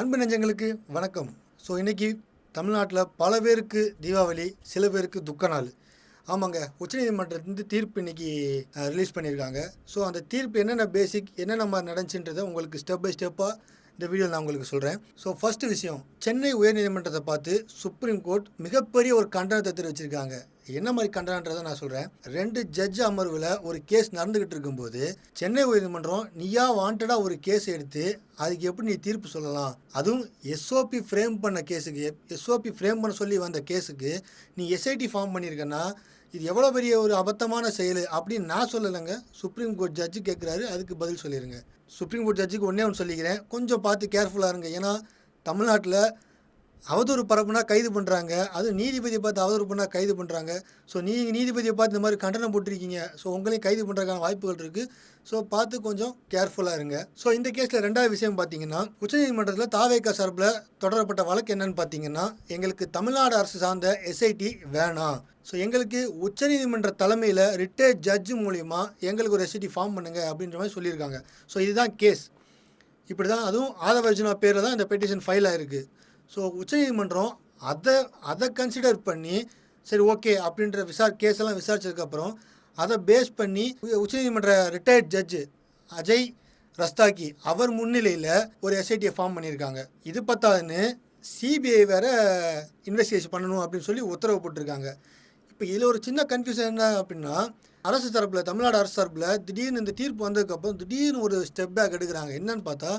அன்பு நெஞ்சங்களுக்கு வணக்கம். ஸோ இன்றைக்கி தமிழ்நாட்டில் பல பேருக்கு தீபாவளி சில பேருக்கு துக்க நாள். ஆமாங்க உச்சநீதிமன்றத்துலேருந்து தீர்ப்பு இன்னைக்கு ரிலீஸ் பண்ணியிருக்காங்க. ஸோ அந்த தீர்ப்பு என்னென்ன பேசிக் என்னென்ன மாதிரி நடந்துச்சுன்றதை உங்களுக்கு ஸ்டெப் பை ஸ்டெப்பாக இந்த வீடியோ நான் உங்களுக்கு சொல்கிறேன் ஸோ ஃபஸ்ட்டு விஷயம் சென்னை உயர்நீதிமன்றத்தை பார்த்து சுப்ரீம் கோர்ட் மிகப்பெரிய ஒரு கண்டனத்தை தெரிவிச்சிருக்காங்க. என்ன மாதிரி கண்டனன்றதை நான் சொல்கிறேன் ரெண்டு ஜட்ஜ் அமர்வில் ஒரு கேஸ் நடந்துக்கிட்டு இருக்கும்போது சென்னை உயர்நீதிமன்றம் நீயா வாண்டடாக ஒரு கேஸ் எடுத்து அதுக்கு எப்படி நீ தீர்ப்பு சொல்லலாம்? அதுவும் எஸ்ஓபி ஃப்ரேம் பண்ண கேஸுக்கு எஸ்ஓபி ஃப்ரேம் பண்ண சொல்லி வந்த கேஸுக்கு நீ எஸ்ஐடி ஃபார்ம் பண்ணியிருக்கேன்னா இது எவ்வளோ பெரிய ஒரு அபத்தமான செயல் அப்படின்னு நான் சொல்லலைங்க. சுப்ரீம் கோர்ட் ஜட்ஜு கேட்குறாரு அதுக்கு பதில் சொல்லிடுங்க சுப்ரீம் கோர்ட் ஜட்ஜுக்கு ஒன்றே ஒன்று சொல்லிக்கிறேன். கொஞ்சம் பார்த்து கேர்ஃபுல்லாக இருங்க. ஏன்னா தமிழ்நாட்டில் அவதூறு பரப்புனா கைது பண்ணுறாங்க அதுவும் நீதிபதியை பார்த்து அவதூறு பண்ணால் கைது பண்ணுறாங்க ஸோ நீங்கள் நீதிபதியை பார்த்து இந்த மாதிரி கண்டனம் போட்டிருக்கீங்க. ஸோ உங்களையும் கைது பண்ணுறதுக்கான வாய்ப்புகள் இருக்குது ஸோ பார்த்து கொஞ்சம் கேர்ஃபுல்லாக இருங்க. ஸோ இந்த கேஸில் ரெண்டாவது விஷயம் பார்த்தீங்கன்னா உச்சநீதிமன்றத்தில் தாவேக்கா சார்பில் தொடரப்பட்ட வழக்கு என்னன்னு பார்த்தீங்கன்னா எங்களுக்கு தமிழ்நாடு அரசு சார்ந்த எஸ்ஐடி வேணாம். ஸோ எங்களுக்கு உச்சநீதிமன்ற தலைமையில் ரிட்டையர்ட் ஜட்ஜு மூலிமா எங்களுக்கு ஒரு எஸ்ஐடி ஃபார்ம் பண்ணுங்க அப்படின்ற மாதிரி சொல்லியிருக்காங்க. ஸோ இதுதான் கேஸ் இப்படி தான் அதுவும் ஆதவர்ஜுனா பேரில் தான் இந்த பெட்டிஷன் ஃபைல் ஆகிருக்கு ஸோ உச்சநீதிமன்றம் அதை அதை கன்சிடர் பண்ணி சரி ஓகே அப்படின்ற விசார் கேஸ் எல்லாம் விசாரிச்சதுக்கப்புறம் அதை பேஸ் பண்ணி உச்சநீதிமன்ற ரிட்டையர்ட் ஜட்ஜு அஜய் ரஸ்தாக்கி அவர் முன்னிலையில் ஒரு எஸ்ஐடியை ஃபார்ம் பண்ணியிருக்காங்க. இது பத்தாதுன்னு சிபிஐ வேற இன்வெஸ்டிகேஷன் பண்ணணும் அப்படின்னு சொல்லி உத்தரவு போட்டிருக்காங்க. இப்போ இதில் ஒரு சின்ன கன்ஃபியூஷன் என்ன அப்படின்னா அரசு தரப்பில் தமிழ்நாடு அரசு தரப்பில் திடீர்னு இந்த தீர்ப்பு வந்ததுக்கப்புறம் திடீர்னு ஒரு ஸ்டெப் பேக் எடுக்கிறாங்க. என்னன்னு பார்த்தா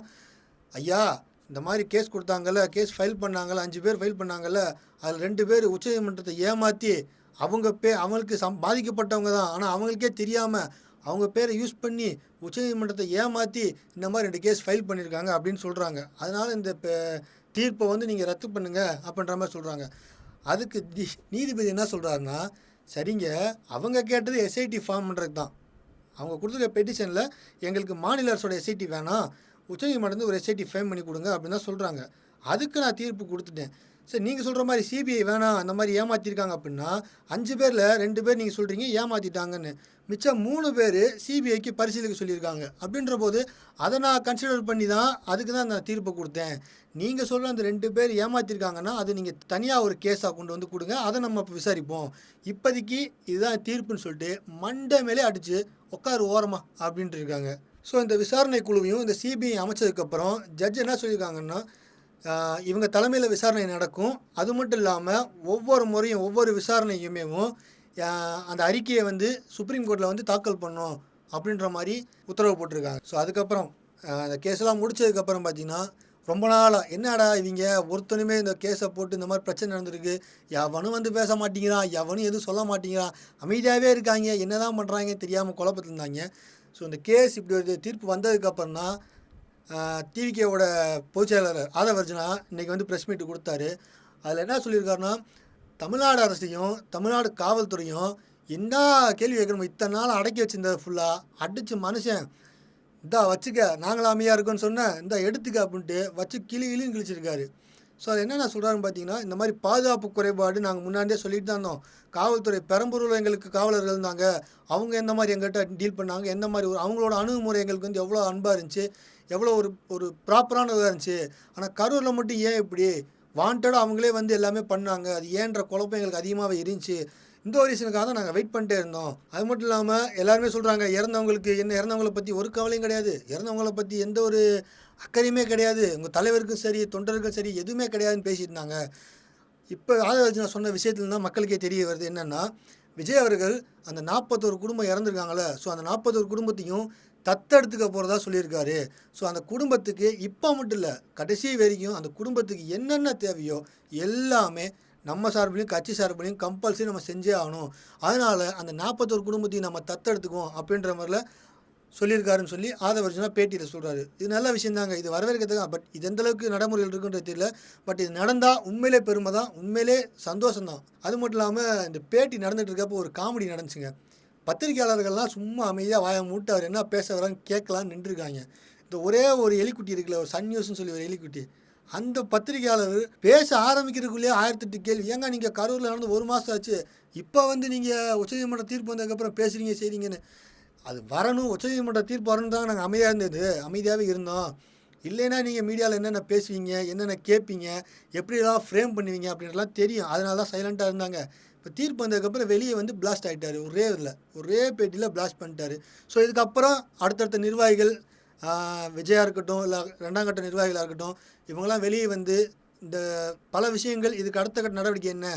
ஐயா இந்த மாதிரி கேஸ் கொடுத்தாங்கல்ல கேஸ் ஃபைல் பண்ணாங்கல்ல அஞ்சு பேர் ஃபைல் பண்ணாங்கல்ல அதில் ரெண்டு பேர் உச்சநீதிமன்றத்தை ஏமாற்றி அவங்க பே அவங்களுக்கு சம் பாதிக்கப்பட்டவங்க தான். ஆனால் அவங்களுக்கே தெரியாமல் அவங்க பேரை யூஸ் பண்ணி உச்சநீதிமன்றத்தை ஏமாற்றி இந்த மாதிரி ரெண்டு கேஸ் ஃபைல் பண்ணியிருக்காங்க அப்படின்னு சொல்கிறாங்க அதனால் இந்த தீர்ப்பை வந்து நீங்கள் ரத்து பண்ணுங்க அப்படின்ற மாதிரி சொல்கிறாங்க அதுக்கு நீதிபதி என்ன சொல்கிறாருன்னா சரிங்க அவங்க கேட்டது எஸ்ஐடி ஃபார்ம் பண்ணுறது தான். அவங்க கொடுத்துருக்க பெட்டிஷனில் எங்களுக்கு மாநில அரசோட எஸ்ஐடி வேணாம். உச்சநீதிமன்றம் ஒரு எஸ்ஐடி ஃபேம் பண்ணி கொடுங்க அப்படின்னு தான் சொல்கிறாங்க அதுக்கு நான் தீர்ப்பு கொடுத்துட்டேன். சரி நீங்கள் சொல்கிற மாதிரி சிபிஐ வேணாம் அந்த மாதிரி ஏமாற்றிருக்காங்க அப்படின்னா அஞ்சு பேரில் ரெண்டு பேர் நீங்கள் சொல்கிறீங்க ஏமாற்றிட்டாங்கன்னு மிச்சம் மூணு பேர் சிபிஐக்கு பரிசீலிக்க சொல்லியிருக்காங்க. அப்படின்ற போது அதை நான் கன்சிடர் பண்ணி தான் அதுக்கு தான் நான் தீர்ப்பு கொடுத்தேன். நீங்கள் சொல்கிற அந்த ரெண்டு பேர் ஏமாற்றிருக்காங்கன்னா அது நீங்கள் தனியாக ஒரு கேஸாக கொண்டு வந்து கொடுங்க. அதை நம்ம இப்போ விசாரிப்போம். இப்போதைக்கு இதுதான் தீர்ப்புன்னு சொல்லிட்டு மண்டை மேலே அடித்து உட்காரு ஓரமா அப்படின்ட்டு இருக்காங்க. ஸோ இந்த விசாரணை குழுவையும் இந்த சிபிஐ அமைச்சதுக்கப்புறம் ஜட்ஜ் என்ன சொல்லியிருக்காங்கன்னா இவங்க தலைமையில் விசாரணை நடக்கும். அது மட்டும் இல்லாமல் ஒவ்வொரு முறையும் ஒவ்வொரு விசாரணையுமேவும் அந்த அறிக்கையை வந்து சுப்ரீம் கோர்ட்டில் வந்து தாக்கல் பண்ணும் அப்படின்ற மாதிரி உத்தரவு போட்டிருக்காங்க. ஸோ அதுக்கப்புறம் அந்த கேஸ்லாம் முடிச்சதுக்கப்புறம் பார்த்தீங்கன்னா ரொம்ப நாளாக என்னடா இவங்க ஒருத்தனுமே இந்த கேஸை போட்டு இந்த மாதிரி பிரச்சனை நடந்திருக்கு. எவனும் வந்து பேச மாட்டேங்கிறான் எவனும் எதுவும் சொல்ல மாட்டேங்கிறான். அமைதியாகவே இருக்காங்க. என்னதான் பண்ணுறாங்க தெரியாமல் குழப்பத்தில் இருந்தாங்க. ஸோ இந்த கேஸ் இப்படி ஒரு தீர்ப்பு வந்ததுக்கப்புறம் தான் டிவிகேவோட பொதுச்செயலாளர் ஆதவர்ஜனா இன்றைக்கி வந்து ப்ரெஸ் மீட் கொடுத்தாரு. அதில் என்ன சொல்லியிருக்காருன்னா தமிழ்நாடு அரசையும் தமிழ்நாடு காவல்துறையும் என்ன கேள்வி கேட்கணும் இத்தனை நாள் அடக்கி வச்சுருந்தது ஃபுல்லாக அடித்து மனுஷன். இந்தா வச்சுக்க நாங்களும் இருக்கோன்னு சொன்னேன் இந்தா எடுத்துக்க அப்படின்ட்டு வச்சு கிளி கிளின்னு கிழிச்சிருக்காரு. ஸோ அது என்னென்ன சொல்கிறாருன்னு பார்த்தீங்கன்னா இந்த மாதிரி பாதுகாப்பு குறைபாடு நாங்கள் முன்னாடியே சொல்லிட்டு தான் இருந்தோம். காவல்துறை பெரம்பூரில் எங்களுக்கு காவலர்கள் இருந்தாங்க. அவங்க எந்த மாதிரி எங்கள்கிட்ட டீல் பண்ணாங்க? எந்த மாதிரி ஒரு அவங்களோட அணுகுமுறை எங்களுக்கு வந்து எவ்வளோ அன்பாக இருந்துச்சு? எவ்வளோ ஒரு ஒரு ப்ராப்பரான இதாக இருந்துச்சு? ஆனால் கரூரில் மட்டும் ஏன் இப்படி? வாண்டடாக அவங்களே வந்து எல்லாமே பண்ணாங்க. அது ஏன்ற குழப்பம் எங்களுக்கு அதிகமாகவே இருந்துச்சு. இந்த ஒரு ரீசனுக்காக தான் நாங்கள் வெயிட் பண்ணிட்டே இருந்தோம். அது மட்டும் இல்லாமல் எல்லாருமே சொல்கிறாங்க இறந்தவங்களுக்கு என்ன இறந்தவங்கள பற்றி ஒரு கவலையும் கிடையாது. இறந்தவங்கள பற்றி எந்த ஒரு அக்கறையுமே கிடையாது. உங்கள் தலைவருக்கும் சரி தொண்டருக்கும் சரி எதுவுமே கிடையாதுன்னு பேசியிருந்தாங்க இப்போ ஆதரவு சொன்ன விஷயத்துல தான் மக்களுக்கே தெரிய வருது என்னென்னா விஜய் அவர்கள் அந்த நாற்பத்தோரு குடும்பம் இறந்துருக்காங்களே ஸோ அந்த நாற்பத்தோரு குடும்பத்தையும் தத்தெடுத்துக்க போகிறதா சொல்லியிருக்காரு. ஸோ அந்த குடும்பத்துக்கு இப்போ மட்டும் இல்லை கடைசி வரைக்கும் அந்த குடும்பத்துக்கு என்னென்ன தேவையோ எல்லாமே நம்ம சார்பிலையும் கட்சி சார்பிலையும் கம்பல்சரி நம்ம செஞ்சே ஆகணும். அதனால் அந்த நாற்பத்தோரு குடும்பத்தையும் நம்ம தத்தெடுத்துக்குவோம் அப்படின்ற மாதிரில சொல்லியிருக்காருன்னு சொல்லி ஆதவர்ஜனா பேட்டியில் சொல்கிறாரு இது நல்ல விஷயம் தாங்க இது வரவேற்கத்தக்க பட் இது எந்த அளவுக்கு நடைமுறைகள் இருக்குன்றது தெரியல. பட் இது நடந்தால் உண்மையிலே பெருமை தான் உண்மையிலே சந்தோஷம் தான். அது மட்டும் இல்லாமல் இந்த பேட்டி நடந்துகிட்டு இருக்கப்போ ஒரு காமெடி நடந்துச்சுங்க. பத்திரிகையாளர்கள்லாம் சும்மா அமைதியாக வாய மூட்டு அவர் என்ன பேச வரான்னு கேட்கலான்னு நின்றுருக்காங்க. இந்த ஒரே ஒரு எலிக்குட்டி இருக்குல்ல ஒரு சன் நியூஸ்னு சொல்லி ஒரு எலிக்குட்டி. அந்த பத்திரிகையாளர் பேச ஆரம்பிக்கிறதுக்குள்ளேயே ஆயிரத்தெட்டு கேள்வி. ஏங்க நீங்கள் கரூரில் நடந்து ஒரு மாதம் ஆச்சு இப்போ வந்து நீங்கள் உச்சநீதிமன்ற தீர்ப்பு வந்ததுக்கப்புறம் பேசுகிறீங்க செய்கிறீங்கன்னு அது வரணும் உச்சநீதிமன்ற தீர்ப்பு வரணும் தான் நாங்கள் அமைதியாக இருந்தது. அமைதியாகவே இருந்தோம். இல்லைன்னா நீங்கள் மீடியாவில் என்னென்ன பேசுவீங்க என்னென்ன கேட்பீங்க எப்படிலாம் ஃப்ரேம் பண்ணுவீங்க அப்படின்றலாம் தெரியும். அதனால தான் சைலண்ட்டாக இருந்தாங்க. இப்போ தீர்ப்பு வந்ததுக்கப்புறம் வெளியே வந்து பிளாஸ்ட் ஆகிட்டார் ஒரே இதில் ஒரே பேட்டியில் பிளாஸ்ட் பண்ணிட்டாரு. ஸோ இதுக்கப்புறம் அடுத்தடுத்த நிர்வாகிகள் விஜயா இருக்கட்டும் இல்லை ரெண்டாம் கட்ட நிர்வாகிகளாக இருக்கட்டும் இவங்கெல்லாம் வெளியே வந்து இந்த பல விஷயங்கள் இதுக்கு அடுத்த கட்ட நடவடிக்கை என்ன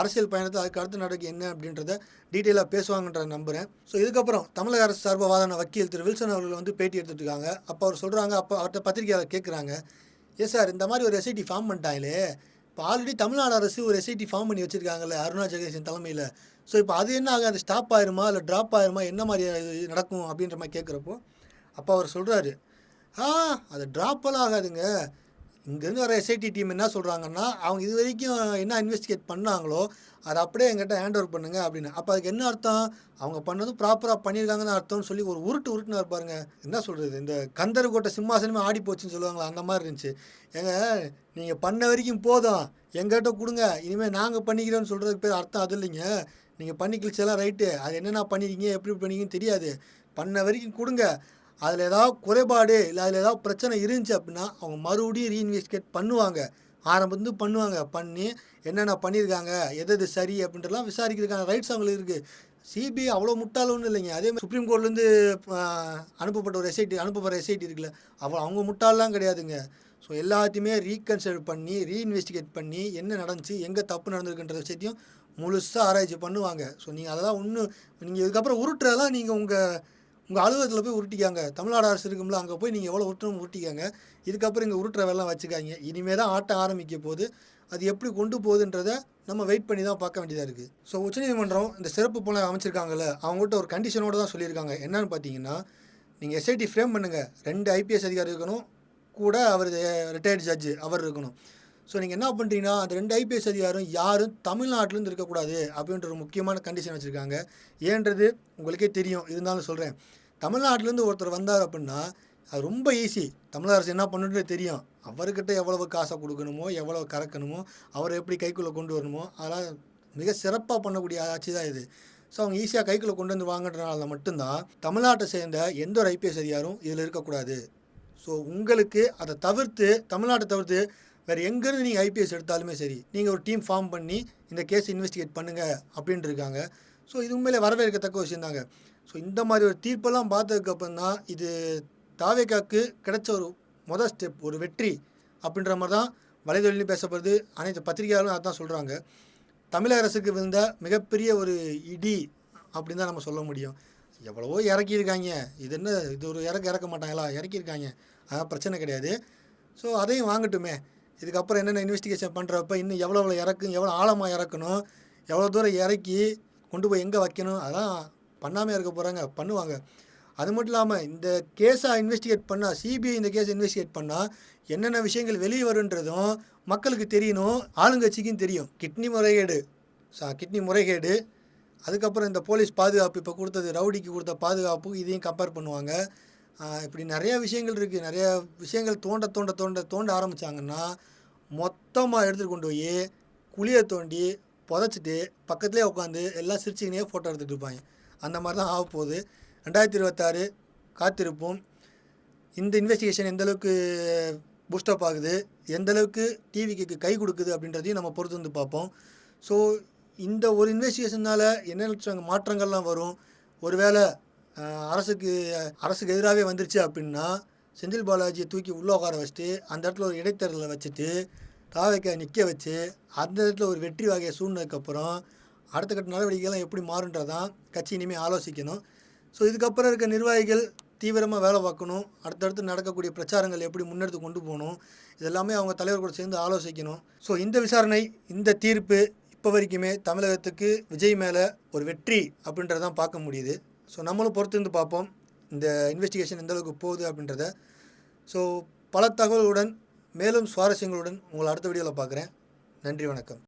அரசியல் பயணத்தில் அதுக்கு அடுத்த நடவடிக்கை என்ன அப்படின்றத டீட்டெயிலாக பேசுவாங்கன்ற நம்புகிறேன் ஸோ இதுக்கப்புறம் தமிழக அரசு சார்பாக வக்கீல் திரு வில்சன் அவர்கள் வந்து பேட்டி எடுத்துட்டு இருக்காங்க. அப்போ அவர் சொல்கிறாங்க அப்போ அவர்கிட்ட பத்திரிகையாளர் கேட்குறாங்க ஏ சார் இந்த மாதிரி ஒரு எஸ்ஐடி ஃபார்ம் பண்ணிட்டாங்களே. இப்போ ஆல்ரெடி தமிழ்நாடு அரசு ஒரு எஸ்ஐடி ஃபார்ம் பண்ணி வச்சுருக்காங்கல்ல அருணா ஜெகதீஷன் தலைமையில். ஸோ இப்போ அது என்ன ஆகும் அது ஸ்டாப் ஆயிருமா? இல்லை ட்ராப் ஆயிருமா? என்ன மாதிரி நடக்கும் அப்படின்ற மாதிரி கேட்குறப்போ அப்போ அவர் சொல்கிறாரு ஆ அது ட்ராப்பெல்லாம் ஆகாதுங்க. இங்கேருந்து வர எஸ்ஐடி டீம் என்ன சொல்கிறாங்கன்னா அவங்க இது வரைக்கும் என்ன இன்வெஸ்டிகேட் பண்ணாங்களோ அதை அப்படியே எங்கிட்ட ஹேண்ட் ஓவர் பண்ணுங்க அப்படின்னு. அப்போ அதுக்கு என்ன அர்த்தம்? அவங்க பண்ணதும் ப்ராப்பராக பண்ணியிருக்காங்கன்னு அர்த்தம்னு சொல்லி ஒரு உருட்டு உருட்டுனா இருப்பாருங்க என்ன சொல்கிறது இந்த கந்தர்கோட்டை சிம்மாசனமே ஆடி போச்சுன்னு சொல்லுவாங்களா அந்த மாதிரி இருந்துச்சு. ஏங்க நீங்கள் பண்ண வரைக்கும் போதும். எங்கிட்ட கொடுங்க. இனிமேல் நாங்கள் பண்ணிக்கிறோன்னு சொல்கிறதுக்கு பேர் அர்த்தம் அது இல்லைங்க. நீங்கள் பண்ணி கிழிச்செல்லாம் ரைட்டு. அது என்னென்ன பண்ணிருக்கீங்க எப்படி பண்ணிக்கன்னு தெரியாது. பண்ண வரைக்கும் கொடுங்க. அதில் ஏதாவது குறைபாடு இல்லை அதில் ஏதாவது பிரச்சனை இருந்துச்சு அப்படின்னா அவங்க மறுபடியும் ரீஇன்வெஸ்டிகேட் பண்ணுவாங்க. ஆரம்பத்து பண்ணுவாங்க. பண்ணி என்னென்ன பண்ணியிருக்காங்க எது எது சரி அப்படின்றலாம் விசாரிக்கிறதுக்கான ரைட்ஸ் அவங்களுக்கு இருக்குது சிபிஐ அவ்வளோ முட்டாள் ஒன்றும் இல்லைங்க. அதே மாதிரி சுப்ரீம் கோர்ட்லேருந்து அனுப்பப்பட்ட ஒரு எஸ்ஐடி அனுப்பப்படுற எஸ்ஐடி இருக்குல்ல அவ்வளோ அவங்க முட்டாளெலாம் கிடையாதுங்க. ஸோ எல்லாத்தையுமே ரீகன்சிடர் பண்ணி ரீஇன்வெஸ்டிகேட் பண்ணி என்ன நடந்துச்சு எங்கே தப்பு நடந்திருக்குன்ற விஷயத்தையும் முழுசாக ஆராய்ச்சி பண்ணுவாங்க. ஸோ நீங்கள் அதெல்லாம் ஒன்றும் நீங்கள் இதுக்கப்புறம் உருட்டுறதெல்லாம் நீங்கள் உங்கள் உங்கள் அலுவலகத்தில் போய் உருட்டிக்காங்க. தமிழ்நாடு அரசு இருக்கும்ல அங்கே போய் நீங்கள் எவ்வளோ உருட்டணும் உருட்டிக்காங்க. இதுக்கப்புறம் இங்கே உருட்டுற வேலைலாம் வச்சுக்காங்க இனிமேல் தான் ஆட்டம் ஆரம்பிக்க போகுது. அது எப்படி கொண்டு போகுதுன்றதை நம்ம வெயிட் பண்ணி தான் பார்க்க வேண்டியதாக இருக்குது ஸோ உச்சநீதிமன்றம் இந்த சிறப்பு போல அமைச்சிருக்காங்கல்ல அவங்ககிட்ட ஒரு கண்டிஷனோடு தான் சொல்லியிருக்காங்க. என்னன்னு பார்த்தீங்கன்னா நீங்கள் எஸ்ஐடி ஃப்ரேம் பண்ணுங்கள் ரெண்டு ஐபிஎஸ் அதிகாரி இருக்கணும். கூட அவர் ரிட்டையர்ட் ஜட்ஜு அவர் இருக்கணும். ஸோ நீங்கள் என்ன பண்ணுறீங்கன்னா அந்த ரெண்டு ஐபிஎஸ் அதிகாரம் யாரும் தமிழ்நாட்டிலேருந்து இருக்கக்கூடாது அப்படின்ற ஒரு முக்கியமான கண்டிஷன் வச்சுருக்காங்க. ஏன்றது உங்களுக்கே தெரியும். இருந்தாலும் சொல்கிறேன் தமிழ்நாட்டிலேருந்து ஒருத்தர் வந்தார் அப்படின்னா அது ரொம்ப ஈஸி தமிழக அரசு என்ன பண்ணுறது தெரியும். அவர்கிட்ட எவ்வளவு காசை கொடுக்கணுமோ எவ்வளவு கறக்கணுமோ அவரை எப்படி கைக்குள்ளே கொண்டு வரணுமோ அதெல்லாம் மிக சிறப்பாக பண்ணக்கூடிய ஆட்சி தான் இது. ஸோ அவங்க ஈஸியாக கைக்குள்ளே கொண்டு வந்து வாங்குறதுனால மட்டும்தான் தமிழ்நாட்டை சேர்ந்த எந்த ஒரு ஐபிஎஸ் அதிகாரும் இதில் இருக்கக்கூடாது. ஸோ உங்களுக்கு அதை தவிர்த்து தமிழ்நாட்டை தவிர்த்து வேறு எங்கேருந்து நீங்கள் ஐபிஎஸ் எடுத்தாலுமே சரி நீங்கள் ஒரு டீம் ஃபார்ம் பண்ணி இந்த கேஸ் இன்வெஸ்டிகேட் பண்ணுங்கள் அப்படின்ட்டு இருக்காங்க. ஸோ இது உண்மையிலே வரவேற்கத்தக்க விஷயம் தாங்க ஸோ இந்த மாதிரி ஒரு தீர்ப்பெல்லாம் பார்த்ததுக்கப்புறம் தான் இது தாவேக்காக்கு கிடைச்ச ஒரு மொதல் ஸ்டெப் ஒரு வெற்றி அப்படின்ற மாதிரி தான் வலைதொழிலும் பேசப்படுது. அனைத்து பத்திரிகையாளரும் அதான் சொல்கிறாங்க தமிழக அரசுக்கு விழுந்த மிகப்பெரிய ஒரு இடி அப்படின்னு தான் நம்ம சொல்ல முடியும். எவ்வளவோ இறக்கியிருக்காங்க. இது என்ன இது ஒரு இறக்க இறக்க மாட்டாங்களா? இறக்கியிருக்காங்க. அதான் பிரச்சனை கிடையாது. ஸோ அதையும் வாங்கட்டுமே. இதுக்கப்புறம் என்னென்ன இன்வெஸ்டிகேஷன் பண்ணுறப்ப இன்னும் எவ்வளோ எவ்வளோ இறக்கும் எவ்வளோ ஆழமாக இறக்கணும் எவ்வளோ தூரம் இறக்கி கொண்டு போய் எங்கே வைக்கணும்? அதான் பண்ணாமல் இருக்க போகிறாங்க பண்ணுவாங்க. அது மட்டும் இல்லாமல் இந்த கேஸை இன்வெஸ்டிகேட் பண்ணால் சிபிஐ இந்த கேஸை இன்வெஸ்டிகேட் பண்ணால் என்னென்ன விஷயங்கள் வெளியே வருன்றதும் மக்களுக்கு தெரியணும். ஆளுங்கட்சிக்கும் தெரியும். கிட்னி முறைகேடு. சா கிட்னி முறைகேடு. அதுக்கப்புறம் இந்த போலீஸ் பாதுகாப்பு இப்போ கொடுத்தது ரவுடிக்கு கொடுத்த பாதுகாப்பு இதையும் கம்பேர் பண்ணுவாங்க. இப்படி நிறையா விஷயங்கள் இருக்குது நிறையா விஷயங்கள் தோண்ட தோண்ட தோண்ட தோண்ட ஆரம்பித்தாங்கன்னா மொத்தமாக எடுத்துகிட்டு கொண்டு போய் குழியை தோண்டி புதைச்சிட்டு பக்கத்துலேயே உட்காந்து எல்லாம் சிரிச்சிக்கினே ஃபோட்டோ எடுத்துகிட்டு இருப்பாங்க. அந்த மாதிரி தான் ஆக போகுது. ரெண்டாயிரத்தி இருபத்தாறு காத்திருப்போம். இந்த இன்வெஸ்டிகேஷன் எந்த அளவுக்கு பூஸ்டப் ஆகுது எந்தளவுக்கு டிவிக்கு கை கொடுக்குது அப்படின்றதையும் நம்ம பொறுத்து வந்து பார்ப்போம். ஸோ இந்த ஒரு இன்வெஸ்டிகேஷனால் என்னென்ன மாற்றங்கள்லாம் வரும்? ஒருவேளை அரசுக்கு அரசுக்கு எதிராகவே வந்துருச்சு அப்படின்னா செந்தில் பாலாஜியை தூக்கி உள்ளே உட்கார வச்சுட்டு அந்த இடத்துல ஒரு இடைத்தேர்தலை வச்சுட்டு தாவைக்க நிற்க வச்சு அந்த இடத்துல ஒரு வெற்றி வகையை சூழ்ந்ததுக்கப்புறம் அடுத்த கட்ட நடவடிக்கைகள்லாம் எப்படி மாறுன்றதான் கட்சி இனிமேல் ஆலோசிக்கணும். ஸோ இதுக்கப்புறம் இருக்க நிர்வாகிகள் தீவிரமாக வேலை பார்க்கணும். அடுத்தடுத்து நடக்கக்கூடிய பிரச்சாரங்கள் எப்படி முன்னெடுத்து கொண்டு போகணும். இதெல்லாமே அவங்க தலைவர் கூட சேர்ந்து ஆலோசிக்கணும். ஸோ இந்த விசாரணை இந்த தீர்ப்பு இப்போ வரைக்குமே தமிழகத்துக்கு விஜய் மேலே ஒரு வெற்றி அப்படின்றதான் பார்க்க முடியுது. ஸோ நம்மளும் பொறுத்திருந்து பார்ப்போம். இந்த இன்வெஸ்டிகேஷன் எந்தளவுக்கு போகுது அப்படின்றத. ஸோ பல தகவல்களுடன் மேலும் சுவாரஸ்யங்களுடன் உங்களை அடுத்த வீடியோவில் பார்க்குறேன். நன்றி வணக்கம்.